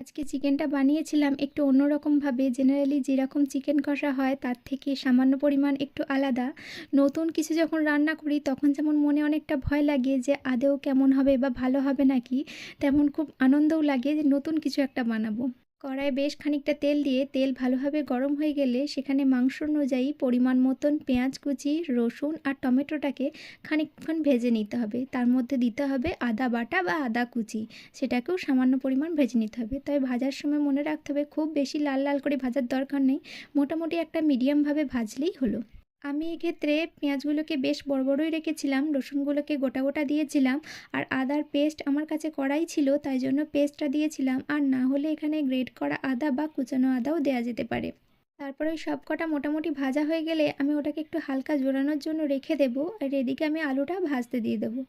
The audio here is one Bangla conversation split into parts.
আজকে চিকেনটা বানিয়েছিলাম একটু অন্যরকমভাবে। জেনারেলি যেরকম চিকেন কষা হয়, তার থেকে সামান্য পরিমাণ একটু আলাদা। নতুন কিছু যখন রান্না করি, তখন যেমন মনে অনেকটা ভয় লাগে যে আদেও কেমন হবে বা ভালো হবে নাকি? তেমন খুব আনন্দও লাগে যে, নতুন কিছু একটা বানাবো। কড়াইয়ে বেশ খানিকটা তেল দিয়ে তেল ভালোভাবে গরম হয়ে গেলে সেখানে মাংস অনুযায়ী পরিমাণ মতন পেঁয়াজ কুচি, রসুন আর টমেটোটাকে খানিকক্ষণ ভেজে নিতে হবে। তার মধ্যে দিতে হবে আদা বাটা বা আদা কুচি। সেটাকেও সামান্য পরিমাণ ভেজে নিতে হবে। তবে ভাজার সময় মনে রাখতে হবে, খুব বেশি লাল লাল করে ভাজার দরকার নেই। মোটামুটি একটা মিডিয়ামভাবে ভাজলেই হলো। আমি এক্ষেত্রে পেঁয়াজগুলোকে বেশ বড় বড়ই রেখেছিলাম, রসুনগুলোকে গোটা গোটা দিয়েছিলাম আর আদার পেস্ট আমার কাছে করাই ছিল, তাই জন্য পেস্টটা দিয়েছিলাম। আর না হলে এখানে গ্রেড করা আদা বা কুচানো আদাও দেওয়া যেতে পারে। তারপরে ওই সব কটা মোটামুটি ভাজা হয়ে গেলে আমি ওটাকে একটু হালকা জোরানোর জন্য রেখে দেবো আর এদিকে আমি আলুটা ভাজতে দিয়ে দেবো।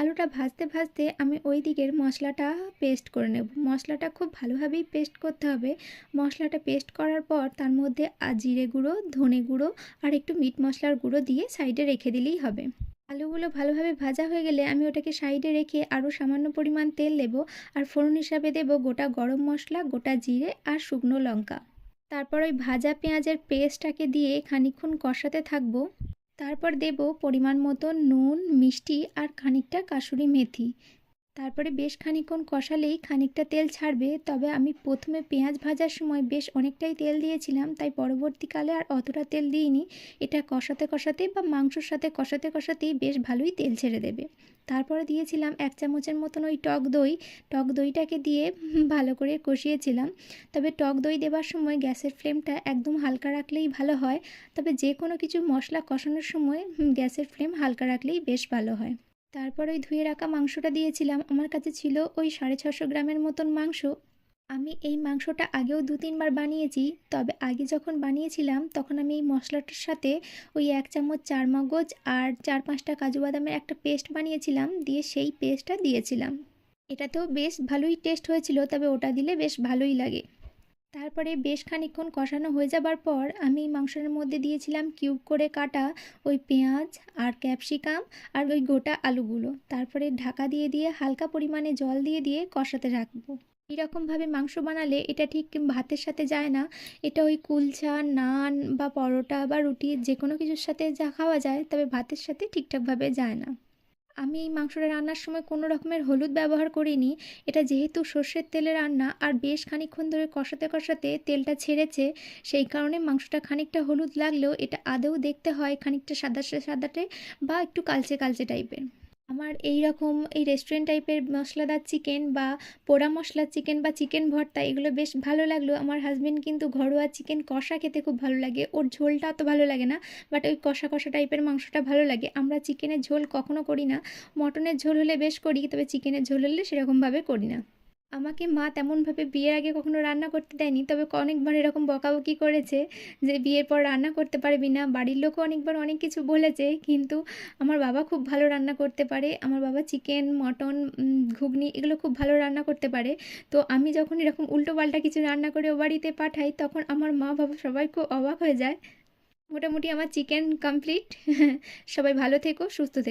আলুটা ভাজতে ভাজতে আমি ওই দিকের মশলাটা পেস্ট করে নেব। মশলাটা খুব ভালোভাবেই পেস্ট করতে হবে। মশলাটা পেস্ট করার পর তার মধ্যে জিরে গুঁড়ো, ধনে গুঁড়ো আর একটু মিট মশলার গুঁড়ো দিয়ে সাইডে রেখে দিলেই হবে। আলুগুলো ভালোভাবে ভাজা হয়ে গেলে আমি ওটাকে সাইডে রেখে আরও সামান্য পরিমাণ তেল দেব আর ফোড়ন হিসাবে দেব গোটা গরম মশলা, গোটা জিরে আর শুকনো লঙ্কা। তারপর ওই ভাজা পেঁয়াজের পেস্টটাকে দিয়ে খানিক্ষণ কষাতে থাকব। তারপর দেব পরিমাণ মতো নুন, মিষ্টি আর খানিকটা কাসুরি মেথি। তারপরে বেশ খানিকক্ষণ কষালেই খানিকটা তেল ছাড়বে, তবে আমি প্রথমে পেঁয়াজ ভাজার সময় বেশ অনেকটাই তেল দিয়েছিলাম, তাই পরবর্তীকালে আর অতটা তেল দিইনি। এটা কষাতে কষাতে বা মাংসর সাথে কষাতে কষাতেই বেশ ভালোই তেল ছেড়ে দেবে। তারপরে দিয়েছিলাম এক চামচের মতন ওই টক দই। টক দইটাকে দিয়ে ভালো করে কষিয়েছিলাম। তবে টক দই দেওয়ার সময় গ্যাসের ফ্লেমটা একদম হালকা রাখলেই ভালো হয়। তবে যে কোনো কিছু মশলা কষানোর সময় গ্যাসের ফ্লেম হালকা রাখলেই বেশ ভালো হয়। তারপর ওই ধুয়ে রাখা মাংসটা দিয়েছিলাম। আমার কাছে ছিল ওই সাড়ে ছশো গ্রামের মতন মাংস। আমি এই মাংসটা আগেও দু তিনবার বানিয়েছি, তবে আগে যখন বানিয়েছিলাম, তখন আমি এই মশলাটার সাথে ওই এক চামচ চার মগজ আর চার পাঁচটা কাজু বাদামের একটা পেস্ট বানিয়েছিলাম, দিয়ে সেই পেস্টটা দিয়েছিলাম। এটাতেও বেশ ভালোই টেস্ট হয়েছিল, তবে ওটা দিলে বেশ ভালোই লাগে। তারপরে বেশ খানিকক্ষণ কষানো হয়ে যাবার পর আমি মাংসের মধ্যে দিয়েছিলাম কিউব করে কাটা ওই পেঁয়াজ আর ক্যাপসিকাম আর ওই গোটা আলুগুলো। তারপরে ঢাকা দিয়ে দিয়ে হালকা পরিমাণে জল দিয়ে দিয়ে কষাতে রাখব। এরকমভাবে মাংস বানালে এটা ঠিক ভাতের সাথে যায় না। এটা ওই কুলচা, নান বা পরোটা বা রুটি যে কোনো কিছুর সাথে যা খাওয়া যায় তবে ভাতের সাথে ঠিকঠাকভাবে যায় না। আমি এই মাংসটা রান্নার সময় কোনো রকমের হলুদ ব্যবহার করিনি। এটা যেহেতু সর্ষের তেলে রান্না আর বেশ খানিকক্ষণ ধরে কষাতে কষাতে তেলটা ছেড়েছে, সেই কারণে মাংসটা খানিকটা হলুদ লাগলেও এটা আদৌ দেখতে হয় খানিকটা সাদা সাদাটে বা একটু কালচে কালচে টাইপের। আমার এই রকম এই রেস্টুরেন্ট টাইপের মশলাদার চিকেন বা পোড়া মশলা চিকেন বা চিকেন ভর্তা, এগুলো বেশ ভালো লাগল। আমার হাজব্যান্ড কিন্তু ঘরোয়া চিকেন কষা খেতে খুব ভালো লাগে। ওর ঝোলটা অত ভালো লাগে না বাট ওই কষা কষা টাইপের মাংসটা ভালো লাগে। আমরা চিকেনের ঝোল কখনো করি না। মটনের ঝোল হলে বেশ করি, তবে চিকেনের ঝোল হলে সেরকমভাবে করি না। আমাকে মা তেমনভাবে বিয়ের আগে কখনো রান্না করতে দেয়নি, তবে অনেকবার এরকম বকাবকি করেছে যে বিয়ের পর রান্না করতে পারবি না। বাড়ির লোকও অনেকবার অনেক কিছু বলেছে, কিন্তু আমার বাবা খুব ভালো রান্না করতে পারে। আমার বাবা চিকেন মটন ঘুগনি এগুলো খুব ভালো রান্না করতে পারে। তো আমি যখন এরকম উল্টো পাল্টা কিছু রান্না করে ও বাড়িতে পাঠাই, তখন আমার মা বাবা সবাই খুব অবাক হয়ে যায়। মোটামুটি আমার চিকেন কমপ্লিট সবাই ভালো থেকো, সুস্থ থেকো।